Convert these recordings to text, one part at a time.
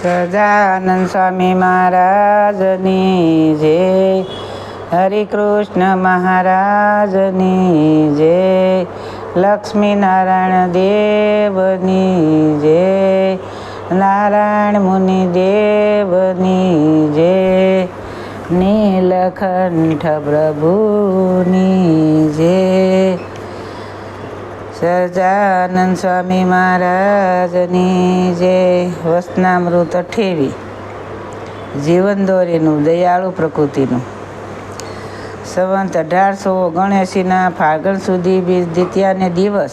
સજાનંદ સ્વામી મહારાજની જય હરિકૃષ્ણ મહારાજની જય લક્ષ્મીનારાયણ દેવની જય નારાયણ મુનિ દેવની જય નીલકંઠ પ્રભુની જય સજાનંદ સ્વામી મહારાજની જે વસનામૃત અઠેવી જીવન દોરીનું, દયાળુ પ્રકૃતિનું. સંવંત અઢારસો ઓગણએંસીના ફાગણ સુધી બીજ દ્વિતીયાને દિવસ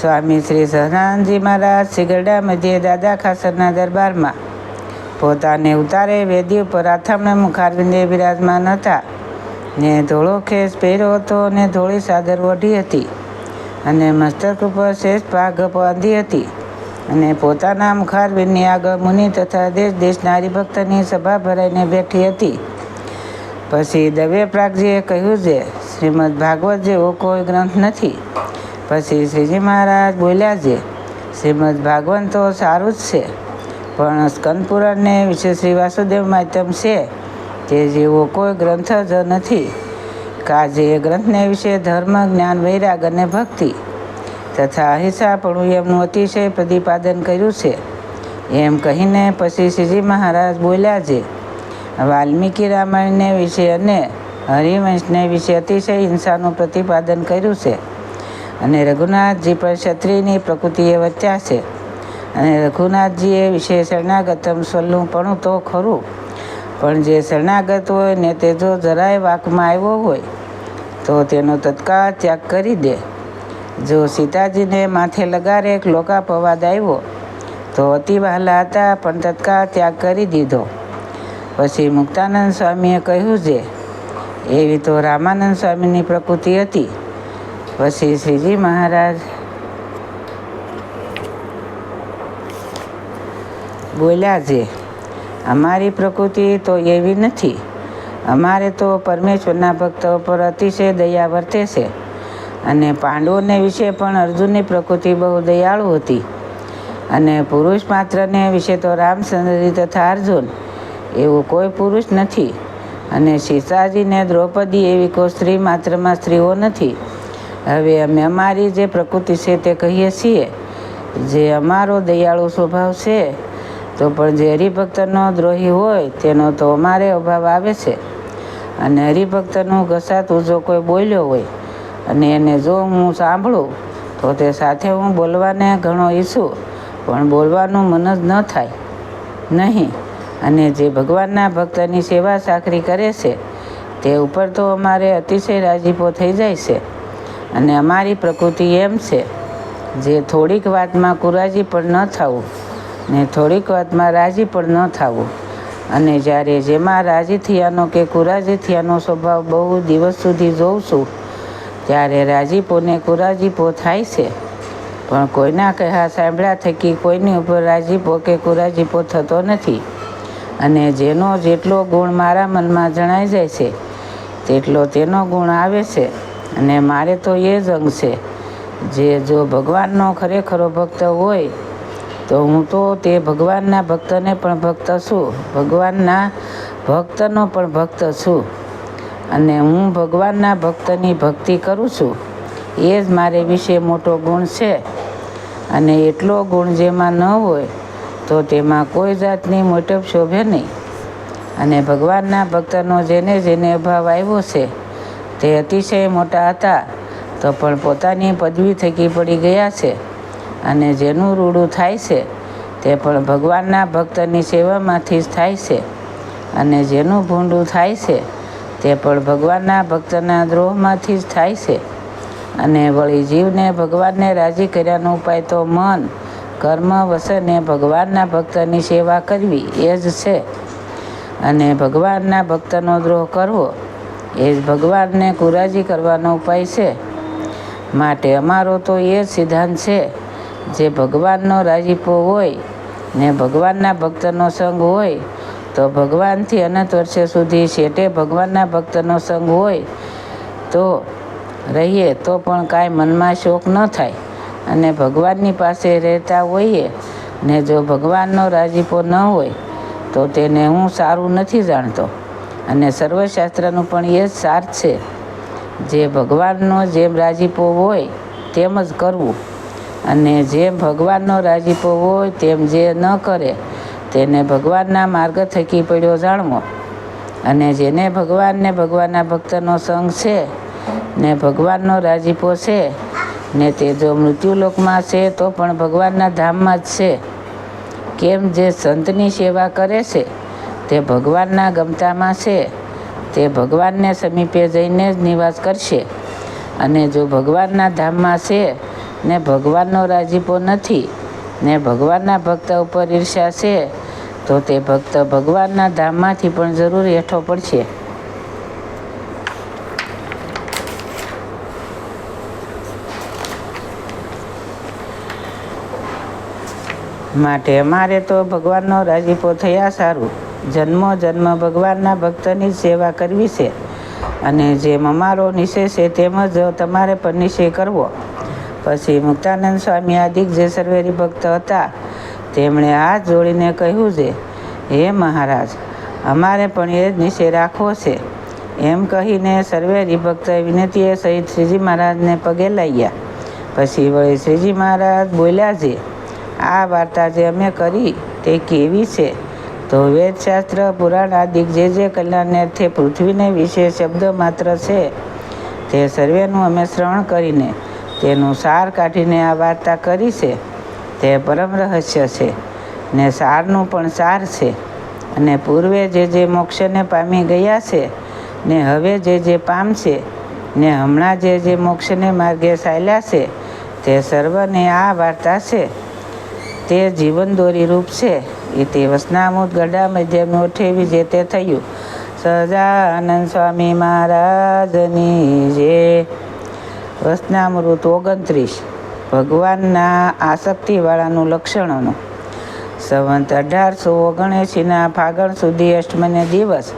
સ્વામી શ્રી સહજાનંદજી મહારાજ સિગરડા મધ્યે દાદા ખાસરના દરબારમાં પોતાને ઉતારે વેદી ઉપર આથમણે મુખારવિંદે બિરાજમાન હતા. ને ધોળો ખેસ પહેર્યો હતો ને ધોળી સાદર ઓઢી હતી. અને મસ્તક ઉપર શેષ ભાગ બાંધી હતી. અને પોતાના મુખારવિંદની આગળ મુનિ તથા દેશ દેશના હરિભક્તની સભા ભરાઈને બેઠી હતી. પછી દવે પ્રાગજીએ કહ્યું છે, શ્રીમદ ભાગવત જેવો કોઈ ગ્રંથ નથી. પછી શ્રીજી મહારાજ બોલ્યા છે, શ્રીમદ ભાગવત તો સારું જ છે, પણ સ્કંદ પુરાણને વિશે શ્રી વાસુદેવ માધ્યમ છે તે જેવો કોઈ ગ્રંથ જ નથી. કાજે એ ગ્રંથને વિશે ધર્મ, જ્ઞાન, વૈરાગ અને ભક્તિ તથા અહિંસાપણું એમનું અતિશય પ્રતિપાદન કર્યું છે. એમ કહીને પછી શ્રીજી મહારાજ બોલ્યા છે, વાલ્મીકી રામાયણને વિશે અને હરિવંશને વિશે અતિશય હિંસાનું પ્રતિપાદન કર્યું છે અને રઘુનાથજી પણ ક્ષત્રિયની પ્રકૃતિએ વચ્યા છે અને રઘુનાથજીએ વિશે શરણાગતમ સલ્લુંપણું તો ખરું, પણ જે શરણાગત હોય ને તે જો જરાય વાકમાં આવ્યો હોય તો તેનો તત્કાળ ત્યાગ કરી દે. જો સીતાજીને માથે લગારે એક લોકાપવાદ આવ્યો, તો અતિ વહાલા હતા, પણ તત્કાળ ત્યાગ કરી દીધો. પછી મુક્તાનંદ સ્વામીએ કહ્યું છે એવી તો રામાનંદ સ્વામીની પ્રકૃતિ હતી. પછી શ્રીજી મહારાજ બોલ્યા છે અમારી પ્રકૃતિ તો એવી નથી. અમારે તો પરમેશ્વરના ભક્તો પર અતિશય દયા વર્તે છે. અને પાંડવોને વિશે પણ અર્જુનની પ્રકૃતિ બહુ દયાળુ હતી. અને પુરુષ માત્રને વિશે તો રામચંદ્રજી તથા અર્જુન, એવું કોઈ પુરુષ નથી. અને સીતાજીને દ્રૌપદી એવી કોઈ સ્ત્રી માત્રમાં સ્ત્રીઓ નથી. હવે અમે અમારી જે પ્રકૃતિ છે તે કહીએ છીએ, જે અમારો દયાળુ સ્વભાવ છે તો પણ જે હરિભક્તનો દ્રોહી હોય તેનો તો અમારે અભાવ આવે છે. અને હરિભક્તનું ઘસાતું જો કોઈ બોલ્યો હોય અને એને જો હું સાંભળું, તો તે સાથે હું બોલવાને ઘણો ઈચ્છું, પણ બોલવાનું મન જ ન થાય. નહીં, અને જે ભગવાનના ભક્તની સેવા સાખરી કરે છે, તે ઉપર તો અમારે અતિશય રાજીપો થઈ જાય છે. અને અમારી પ્રકૃતિ એમ છે, જે થોડીક વાતમાં કુરાજી પણ ન થવું ને થોડીક વાતમાં રાજી પણ ન થવું. અને જ્યારે જેમાં રાજી થયાનો કે કુરાજી થયાનો સ્વભાવ બહુ દિવસ સુધી જોઉં છું, ત્યારે રાજીપોને કુરાજીપો થાય છે. પણ કોઈના કહ્યા સાંભળ્યા થકી કોઈની ઉપર રાજીપો કે કુરાજીપો થતો નથી. અને જેનો જેટલો ગુણ મારા મનમાં જણાઈ જાય છે, તેટલો તેનો ગુણ આવે છે. અને મારે તો એ જ અંગ છે, જે જો ભગવાનનો ખરેખરો ભક્ત હોય તો હું તો તે ભગવાનના ભક્તને પણ ભક્ત છું. ભગવાનના ભક્તનો પણ ભક્ત છું. અને હું ભગવાનના ભક્તની ભક્તિ કરું છું. એ જ મારે વિશે મોટો ગુણ છે. અને એટલો ગુણ જેમાં ન હોય, તો તેમાં કોઈ જાતની મોટપ શોભે નહીં. અને ભગવાનના ભક્તનો જેને જેને અભાવ આવ્યો છે, તે અતિશય મોટા હતા. તો પણ પોતાની પદવી થકી પડી ગયા છે. અને જેનું રૂડું થાય છે, તે પણ ભગવાનના ભક્તની સેવામાંથી જ થાય છે. અને જેનું ભૂંડું થાય છે, તે પણ ભગવાનના ભક્તના દ્રોહમાંથી જ થાય છે. અને વળી જીવને ભગવાનને રાજી કર્યાનો ઉપાય તો મન, કર્મ વસને ભગવાનના ભક્તની સેવા કરવી એ જ છે. અને ભગવાનના ભક્તનો દ્રોહ કરવો એ જ ભગવાનને કુરાજી કરવાનો ઉપાય છે. માટે અમારો તો એ જ સિદ્ધાંત છે જે ભગવાનનો રાજીપો હોય ને ભગવાનના ભક્તનો સંગ હોય, તો ભગવાનથી અનંત વર્ષે સુધી છેટે ભગવાનના ભક્તનો સંગ હોય, તો રહીએ તો પણ કાંઈ મનમાં શોક ન થાય. અને ભગવાનની પાસે રહેતા હોઈએ ને જો ભગવાનનો રાજીપો ન હોય, તો તેને હું સારું નથી જાણતો. અને સર્વશાસ્ત્રનું પણ એ જ સાર છે. જે ભગવાનનો જેમ રાજીપો હોય, તેમ જ કરવું. અને જે ભગવાનનો રાજીપો હોય તેમ જે ન કરે, તેને ભગવાનના માર્ગ થકી પડ્યો જાણવો. અને જેને ભગવાનને ભગવાનના ભક્તનો સંગ છે, ને ભગવાનનો રાજીપો છે, ને તે જો મૃત્યુલોકમાં છે, તો પણ ભગવાનના ધામમાં જ છે. કેમ જે સંતની સેવા કરે છે, તે ભગવાનના ગમતામાં છે, તે ભગવાનને સમીપે જઈને જ નિવાસ કરશે. અને જો ભગવાનના ધામમાં છે ને ભગવાનનો રાજીપો નથી, ને ભગવાનના ભક્ત ઉપર ઈર્ષ્યા છે, તો તે ભક્ત ભગવાનના ધામમાંથી પણ જરૂર હેઠો પડશે. માટે અમારે તો ભગવાનનો રાજીપો થયા સારું. જન્મો જન્મ ભગવાનના ભક્તની જ સેવા કરવી છે. અને જેમ અમારો નિશ્ચય છે, તેમ જ તમારે પણ નિશ્ચય કરવો. પછી મુક્તાનંદ સ્વામી આદિક જે સર્વેરી ભક્ત હતા, તેમણે હાથ જોડીને કહ્યું છે, હે મહારાજ, અમારે પણ એ જ નિશ્ચય રાખવો છે. એમ કહીને સર્વે હરિભક્ત વિનતીએ સહિત શ્રીજી મહારાજને પગે લાગ્યા. પછી વળી શ્રીજી મહારાજ બોલ્યા છે, આ વાર્તા જે અમે કરી તે કેવી છે? તો વેદશાસ્ત્ર, પુરાણ આદિક જે જે કલ્યાણને અર્થે પૃથ્વીને વિશે શબ્દ માત્ર છે. તે સર્વેનું અમે શ્રવણ કરીને તેનું સાર કાઢીને આ વાર્તા કરી છે. તે પરમ રહસ્ય છે ને સારનું પણ સાર છે. અને પૂર્વે જે જે મોક્ષને પામી ગયા છે ને હવે જે જે પામશે ને હમણાં જે જે મોક્ષને માર્ગે ચાલ્યા છે, તે સર્વને આ વાર્તા છે. તે જીવન દોરી રૂપ છે. એ તે વસનામૂત ગડા મધ્યમનું ઉઠેવી જે તે થયું. સહજાનંદ સ્વામી મહારાજની જે વસનામૃત ઓગણત્રીસ. ભગવાનના આસક્તિવાળાનું લક્ષણોનું. સંવંત અઢારસો ઓગણએંશીના ફાગણ સુધી અષ્ટમને દિવસ.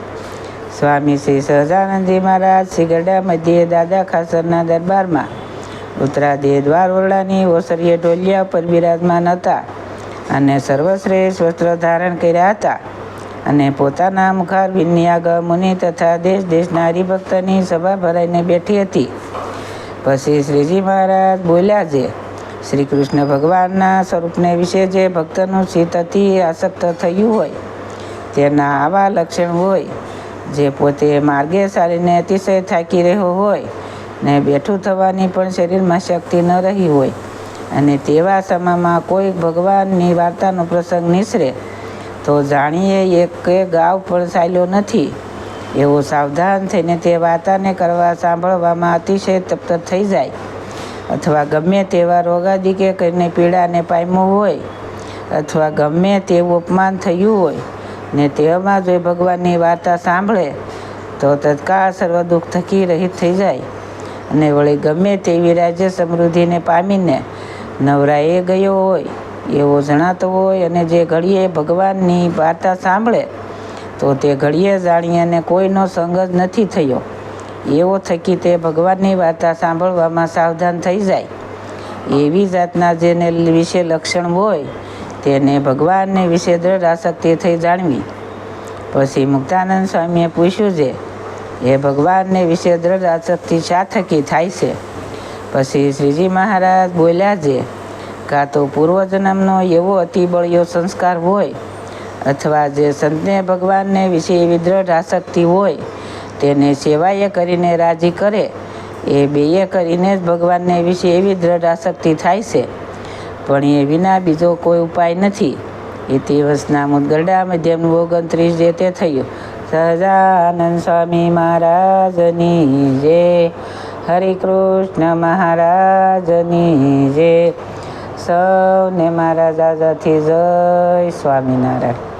સ્વામી શ્રી સહજાનંદજી મહારાજ ગઢા મધ્યે દાદા ખાસરના દરબારમાં. ઉત્તરાદિ દ્વાર ઓરડાની ઓસરીએ ઢોલિયા પર બિરાજમાન હતા અને સર્વશ્રેષ્ઠ વસ્ત્ર ધારણ કર્યા હતા અને પોતાના મુખાર વિન્યાગ મુનિ તથા દેશ દેશના હરિભક્તની સભા ભરાઈને બેઠી હતી. પછી શ્રીજી મહારાજ બોલ્યા છે શ્રી કૃષ્ણ ભગવાનના સ્વરૂપને વિશે જે ભક્તનું ચિત્ત અતિ આસક્ત થયું હોય, તેના આવા લક્ષણ હોય, જે પોતે માર્ગે ચાલીને અતિશય થાકી રહ્યો હોય, ને બેઠું થવાની પણ શરીરમાં શક્તિ ન રહી હોય, અને તેવા સમયમાં કોઈ ભગવાનની વાર્તાનો પ્રસંગ નિસરે, તો જાણીએ એક ગાવ પણ ચાલ્યો નથી. એવો સાવધાન થઈને તે વાર્તાને કરવા સાંભળવામાં અતિશય તપ્ત થઈ જાય. અથવા ગમે તેવા રોગાદી કે કરીને પીડાને પામ્યું હોય, અથવા ગમે તેવું અપમાન થયું હોય, ને તેમાં જો ભગવાનની વાર્તા સાંભળે, તો તત્કાળ સર્વ દુઃખ થકી રહિત થઈ જાય. અને વળી ગમે તેવી રાજ્ય સમૃદ્ધિને પામીને નવરાએ ગયો હોય, એવો જણાતો હોય અને જે ઘડીએ ભગવાનની વાર્તા સાંભળે તો તે ઘડીએ જાણીએ અને કોઈનો સંગ જ નથી થયો. એવો થકી તે ભગવાનની વાર્તા સાંભળવામાં સાવધાન થઈ જાય. એવી જાતના જેને વિશે લક્ષણ હોય, તેને ભગવાનને વિશે દ્રઢ આસક્તિ થઈ જાણવી. પછી મુક્તાનંદ સ્વામીએ પૂછ્યું છે, એ ભગવાનને વિશે દ્રઢ આસક્તિ શા થકી થાય છે? પછી શ્રીજી મહારાજ બોલ્યા છે, કાં તો પૂર્વજન્મનો એવો અતિબળ્યો સંસ્કાર હોય અથવા જે સંતને ભગવાનને વિશે એવી દ્રઢ આસક્તિ હોય, તેને સેવાએ કરીને રાજી કરે, એ બેએ કરીને જ ભગવાનને વિશે એવી દ્રઢ આસક્તિ થાય છે. પણ એ વિના બીજો કોઈ ઉપાય નથી. એ દિવસના મુદગરડા મધ્યમનું ઓગણત્રીસ જે તે થયું. સહજાનંદ સ્વામી મહારાજની જય હરે કૃષ્ણ મહારાજની જય સૌને મારા જય સ્વામિનારાયણ.